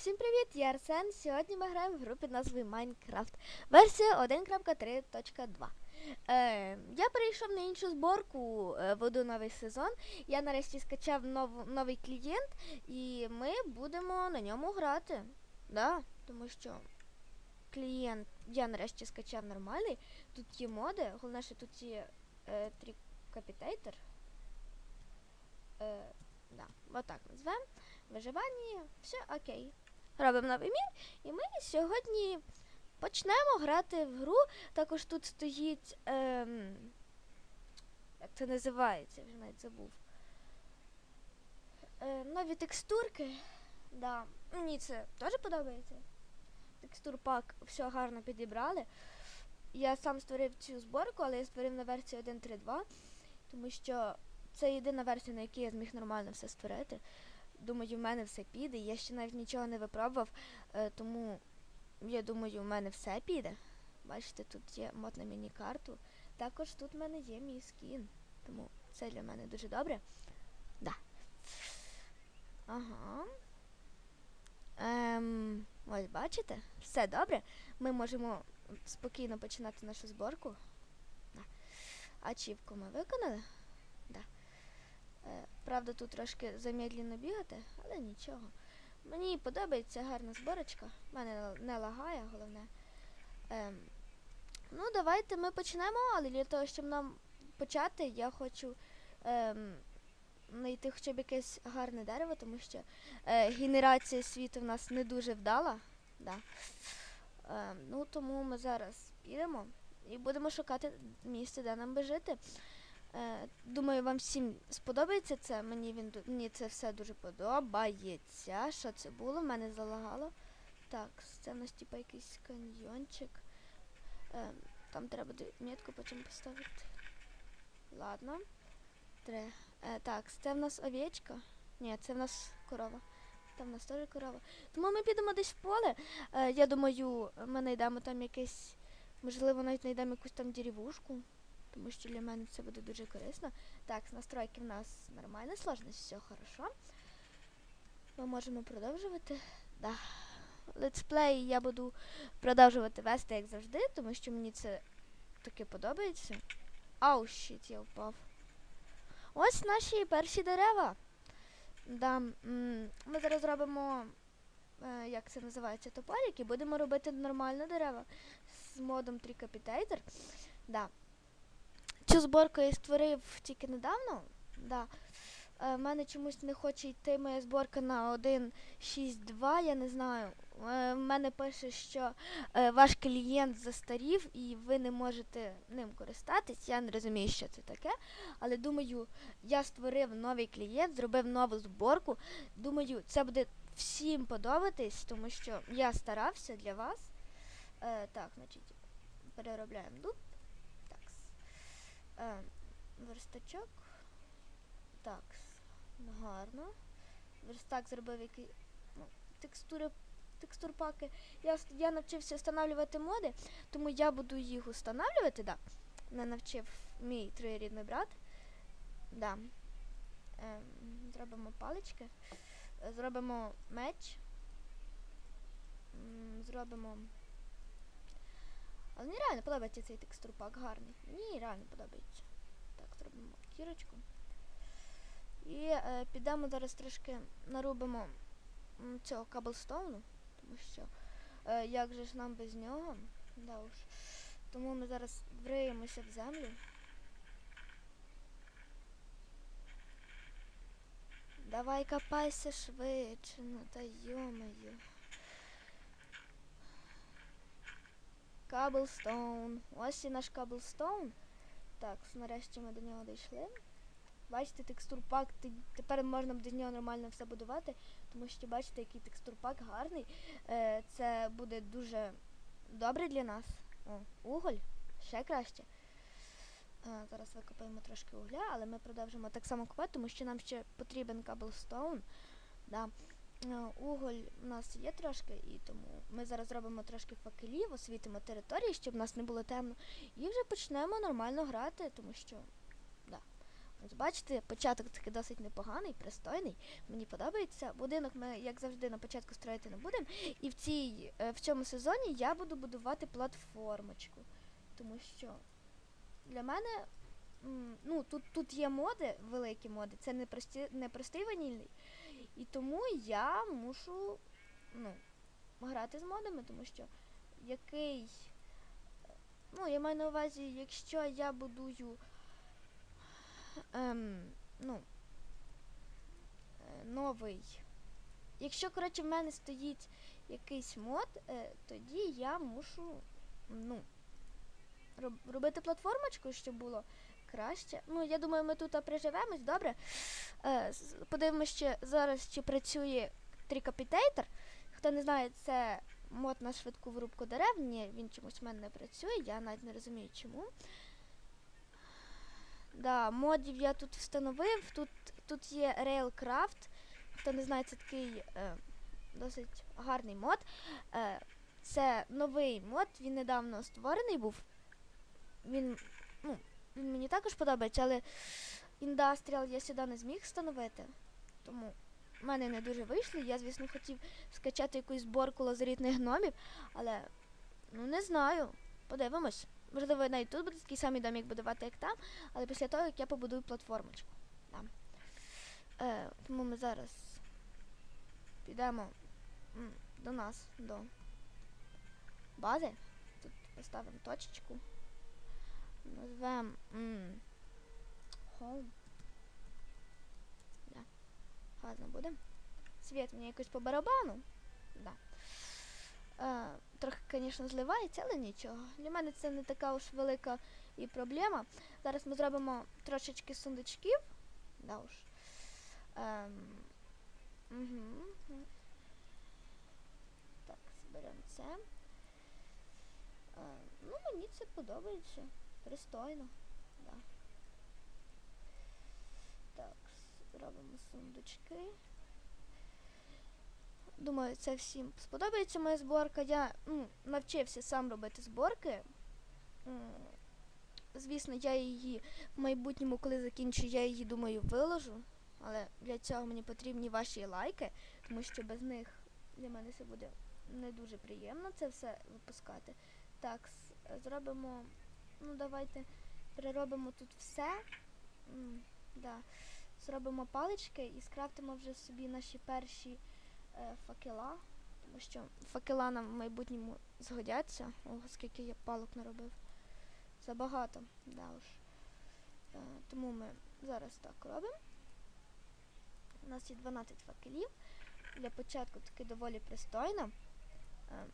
Всім привіт, я Арсен. Сьогодні ми граємо в гру під назвою Minecraft. Версія 1.3.2. Е, я перейшов на іншу зборку, е, веду новий сезон. Я нарешті скачав нов, новий клієнт і ми будемо на ньому грати. Да, тому що клієнт я нарешті скачав нормальний. Тут є моди, головне, що тут є е, трікапітейтер. Е, да, отак назвемо виживання, все окей. Робимо новий мір, і ми сьогодні почнемо грати в гру. Також тут стоїть. Ем, як це називається, вже навіть забув. Е, нові текстурки. Да. Мені це теж подобається. Текстур пак все гарно підібрали. Я сам створив цю зборку, але я створив на версії 1.3.2, тому що це єдина версія, на якій я зміг нормально все створити. Думаю, в мене все піде. Я ще навіть нічого не випробував, е, тому я думаю, в мене все піде. Бачите, тут є мод на міні-карту. Також тут в мене є мій скін. Тому це для мене дуже добре. Да. Ага. Ем, ось бачите? Все добре. Ми можемо спокійно починати нашу зборку. Да. Ачівку ми виконали. Да. Е, правда, тут трошки замедлено бігати, але нічого. Мені подобається гарна зборочка. Мене не- не лагає, головне. Ем, ну, давайте ми почнемо, але для того, щоб нам почати, я хочу ем, знайти хоча б якесь гарне дерево, тому що е, генерація світу в нас не дуже вдала. Да. Ем, ну, тому ми зараз підемо і будемо шукати місце, де нам би жити. Е, думаю, вам всім сподобається це. Мені він мені це все дуже подобається. Що це було? В мене залагало. Так, це в нас типа якийсь каньйончик. Е, там треба метку потім поставити. Ладно. Тре. Е, так, це в нас овечка. Ні, це в нас корова. Там в нас теж корова. Тому ми підемо десь в поле. Е, я думаю, ми знайдемо там якесь. Можливо, навіть знайдемо якусь там деревушку тому що для мене це буде дуже корисно. Так, настройки в нас нормальна сложність, все хорошо. Ми можемо продовжувати. Да. Летсплей я буду продовжувати вести, як завжди, тому що мені це таке подобається. Ау, щит, я впав. Ось наші перші дерева. Да, ми зараз робимо, е, як це називається, топорик, і будемо робити нормальні дерева з модом Tricapitator. Да. Цю зборку я створив тільки недавно. Да. Е, мене чомусь не хоче йти моя зборка на 1.6.2, я не знаю. Е, в мене пише, що е, ваш клієнт застарів і ви не можете ним користатись. Я не розумію, що це таке. Але думаю, я створив новий клієнт, зробив нову зборку. Думаю, це буде всім подобатись, тому що я старався для вас. Так, значить, переробляємо дуб. Е, верстачок. Так. Гарно. Верстак зробив який. Ну, текстури, текстур паки. Я, я навчився встановлювати моди, тому я буду їх встановлювати, да. Мене навчив мій троєрідний брат. Да. Ем, зробимо палички. Е, Зробимо меч. Зробимо. Але мені реально подобається цей текстурпак гарний. Мені реально подобається. Так, зробимо кірочку. І е, підемо зараз трошки нарубимо цього каблстоуну, тому що е, як же ж нам без нього? Да уж. Тому ми зараз вриємося в землю. Давай копайся швидше, ну та йомаю. Каблстоун. Ось і наш каблстоун. Так, нарешті ми до нього дійшли. Бачите, текстурпак, тепер можна з нього нормально все будувати, тому що бачите, який текстурпак гарний. Е, це буде дуже добре для нас. О, уголь, ще краще. Е, зараз викопаємо трошки угля, але ми продовжимо так само копати, тому що нам ще потрібен каблстоун. Да. Е, Уголь у нас є трошки, і тому ми зараз зробимо трошки факелів, освітимо території, щоб в нас не було темно. І вже почнемо нормально грати, тому що да, Ось бачите, початок такий досить непоганий, пристойний. Мені подобається. Будинок ми, як завжди, на початку строїти не будемо. І в, цій, е, в цьому сезоні я буду будувати платформочку. Тому що для мене ну, тут, тут є моди, великі моди, це не, прості, не простий ванільний. І тому я мушу ну, грати з модами, тому що який. Ну, я маю на увазі, якщо я будую. Ем, ну, е, новий. Якщо, коротше, в мене стоїть якийсь мод, е, тоді я мушу ну, роб- робити платформочку, щоб було краще. Ну, я думаю, ми тут приживемось, добре. Е, подивимося ще зараз, чи працює трикапітейтер. Хто не знає, це мод на швидку вирубку дерев. Ні, він чомусь в мене не працює, я навіть не розумію чому. Да, модів я тут встановив. Тут, тут є Railcraft. Хто не знає, це такий е, досить гарний мод. Е, це новий мод, він недавно створений був. Він, він мені також подобається, але індастріал я сюди не зміг встановити. Тому в мене не дуже вийшло. Я, звісно, хотів скачати якусь зборку лазерітних гномів, але ну не знаю. Подивимось. Можливо, навіть тут буде такий самий домик будувати, як там, але після того, як я побудую платформочку. Да. Е, тому ми зараз підемо до нас, до бази. Тут поставимо точечку. Назвемо Home. Да. Гарно буде. Світ мені якось по барабану. Да. Е, трохи, звісно, зливається, але нічого. Для мене це не така уж велика і проблема. Зараз ми зробимо трошечки сундучків. Да уж. Ем, угу. Так, зберемо це. Е, ну, мені це подобається. Пристойно. Да. Так, зробимо сундучки. Думаю, це всім сподобається моя зборка. Я ну, навчився сам робити зборки. М, Звісно, я її в майбутньому, коли закінчу, я її думаю виложу. Але для цього мені потрібні ваші лайки, тому що без них для мене це буде не дуже приємно це все випускати. Так, зробимо. Ну, давайте переробимо тут все. М, да. Зробимо палички і скрафтимо вже собі наші перші е, факела. Тому що факела нам в майбутньому згодяться. Ого, скільки я палок наробив. Забагато, да уж. Е, тому ми зараз так робимо. У нас є 12 факелів. Для початку таки доволі пристойно. Е,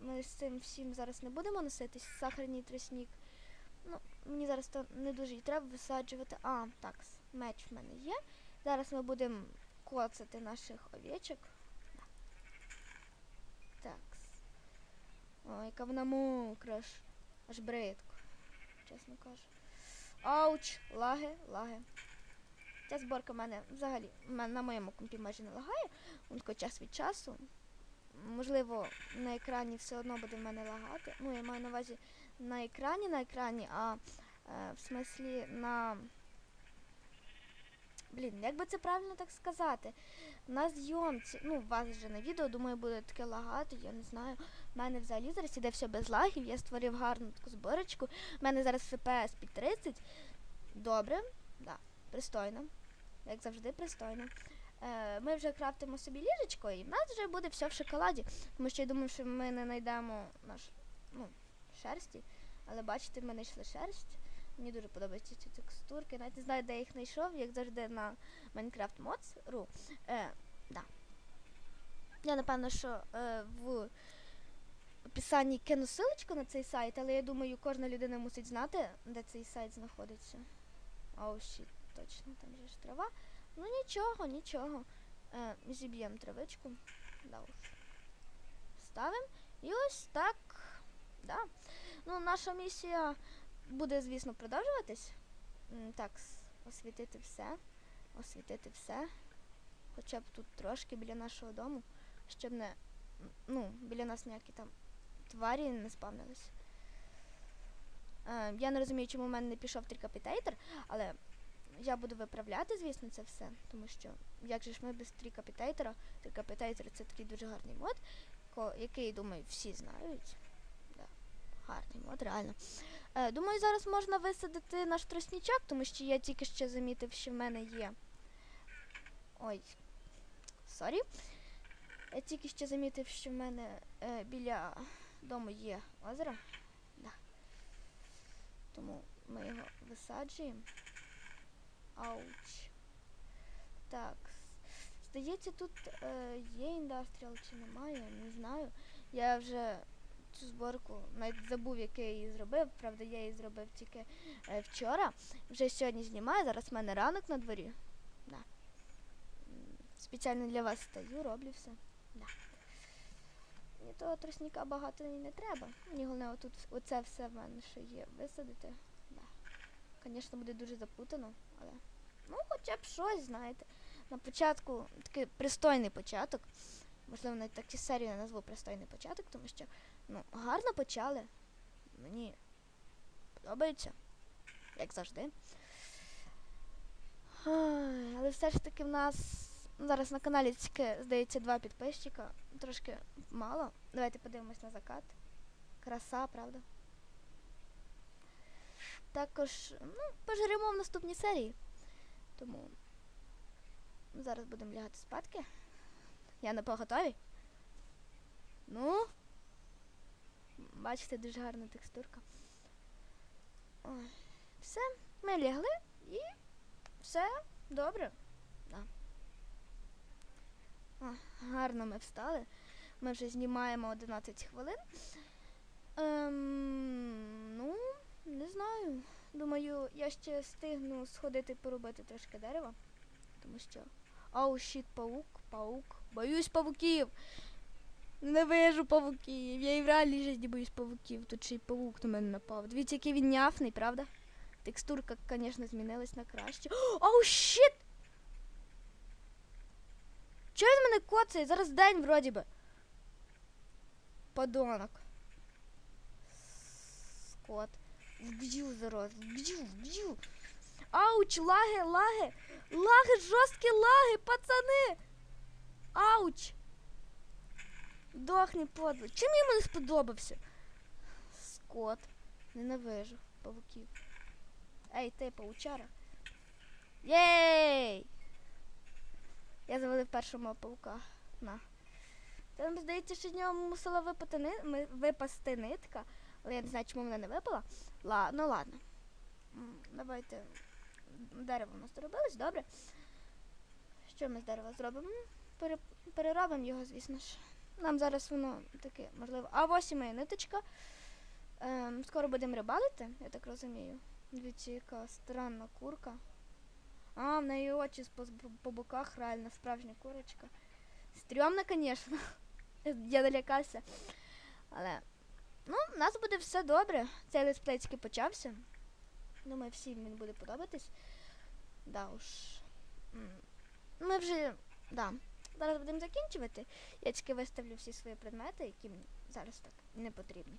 ми з цим всім зараз не будемо носитись, сахарний тростник. Ну, мені зараз то не дуже і треба висаджувати. А, так, меч в мене є. Зараз ми будемо коцати наших овечок. Так. О, яка вона мокра ж. Аж бридко, чесно кажу. Ауч! Лаги, лаги. Ця зборка в мене взагалі на моєму компі майже не лагає. Тако час від часу. Можливо, на екрані все одно буде в мене лагати. Ну, я маю на увазі на екрані, на екрані, а е, в смислі на. Блін, як би це правильно так сказати? На зйомці, ну, вас вже на відео, думаю, буде таке лагати, я не знаю. У мене взагалі зараз іде все без лагів, я створив гарну таку зборочку. У мене зараз FPS під 30. Добре, да, пристойно. Як завжди, пристойно. Е, ми вже крафтимо собі ліжечко, і в нас вже буде все в шоколаді. Тому що я думаю, що ми не знайдемо наш, ну, шерсті. Але бачите, ми знайшли шерсть. Мені дуже подобаються ці текстурки. Навіть не знаю, де я їх знайшов, як завжди на Minecraft. Е, да. Я напевно, що е, в описанні кину силочку на цей сайт, але я думаю, кожна людина мусить знати, де цей сайт знаходиться. Оу, щит, точно, там же ж трава. Ну нічого, нічого. Е, зіб'ємо травичку. Да. Ставимо. І ось так. Да. Ну, наша місія буде, звісно, продовжуватись. Так, освітити все. Освітити все. Хоча б тут трошки біля нашого дому, щоб не. Ну, біля нас ніякі там тварі не спавнились. Е, я не розумію, чому в мене не пішов трикапітейтер, але я буду виправляти, звісно, це все, тому що як же ж ми без трікапітейтера? Трікапітейтер це такий дуже гарний мод, який, думаю, всі знають. Гарний мод, реально. Е, думаю, зараз можна висадити наш тростнічок, тому що я тільки що замітив, що в мене є. Ой. Сорі. Я тільки що замітив, що в мене е, біля дому є озеро. Да. Тому ми його висаджуємо. Ауч. Так. Здається, тут е, є індастріал чи немає, не знаю. Я вже цю зборку навіть забув, який я її зробив. Правда, я її зробив тільки е, вчора. Вже сьогодні знімаю, зараз в мене ранок на дворі. Да. Спеціально для вас стаю, роблю все. Да. Мені того тростника багато не треба. Мені головне отут оце все в мене ще є висадити. Да. Звісно, буде дуже запутано, але ну хоча б щось, знаєте. На початку такий пристойний початок. Можливо, навіть так і серію не назву пристойний початок, тому що ну, гарно почали. Мені подобається, як завжди. Але все ж таки в нас зараз на каналі тільки, здається, два підписчика. Трошки мало. Давайте подивимось на закат. Краса, правда? Також, ну, поживемо в наступній серії. Тому зараз будемо лягати спадки. Я на поготові. Ну. Бачите, дуже гарна текстурка. Ой, все, ми лягли і все добре. Да. О, гарно ми встали. Ми вже знімаємо 11 хвилин. Ем, ну, не знаю. Думаю, я ще встигну сходити поробити трошки дерева. Тому що. Оу, щит, паук, паук. Боюсь павуків. Ненавижу павуків. Я і в реальній житті боюсь павуків. Тут ще й павук на мене напав. Дивіться, який він няфний, правда? Текстурка, звісно, змінилась на краще. Оу, щит! Чого він мене коцає? Зараз день вроді би. Подонок. Скот. Вб'ю зараз, вб'ю, вб'ю. Ауч, лаги, лаги. Лаги, жорсткі лаги, пацани. Ауч. Дохни, подло. Чим йому не сподобався? Скот. Ненавижу павуків. Ей, ти, паучара. Єй! Я завалив першого паука. На. Там, здається, що з нього мусила випати ни... випасти нитка, але я не знаю, чому вона не випала. Ла... Ну ладно. Давайте. Дерево у нас доробилось, добре. Що ми з дерева зробимо? Пере... Переробимо його, звісно ж. Нам зараз воно таке, можливо. А ось і моя ниточка. Ем, скоро будемо рибалити, я так розумію. Дивіться, яка странна курка. А, в неї очі по, по боках, реально справжня курочка. Стрьомна, звісно. Я налякався. Але ну, у нас буде все добре. Цей летсплей тільки почався. Думаю, всім він буде подобатись. Да уж. Ми вже. Да. Зараз будемо закінчувати. Я тільки виставлю всі свої предмети, які мені зараз так не потрібні.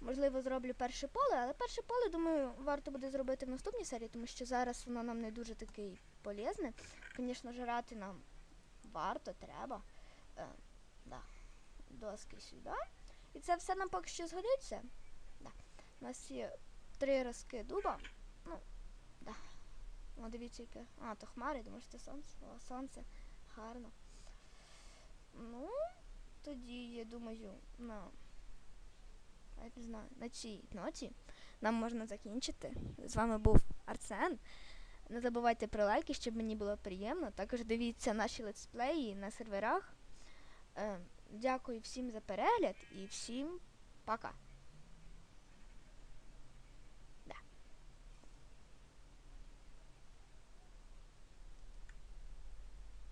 Можливо, зроблю перше поле, але перше поле, думаю, варто буде зробити в наступній серії, тому що зараз воно нам не дуже такий полезне. Звісно, жрати нам варто, треба. Е, да. Доски сюди. І це все нам поки що згодиться. Да. У нас є три розки дуба. Ну, да. О, дивіться, яке. А, то хмари, думаю, що це сонце. О, сонце. Гарно. Ну, тоді, я думаю, на, я не знаю, на цій ноті нам можна закінчити. З вами був Арсен. Не забувайте про лайки, щоб мені було приємно. Також дивіться наші летсплеї на серверах. Е, дякую всім за перегляд і всім пока.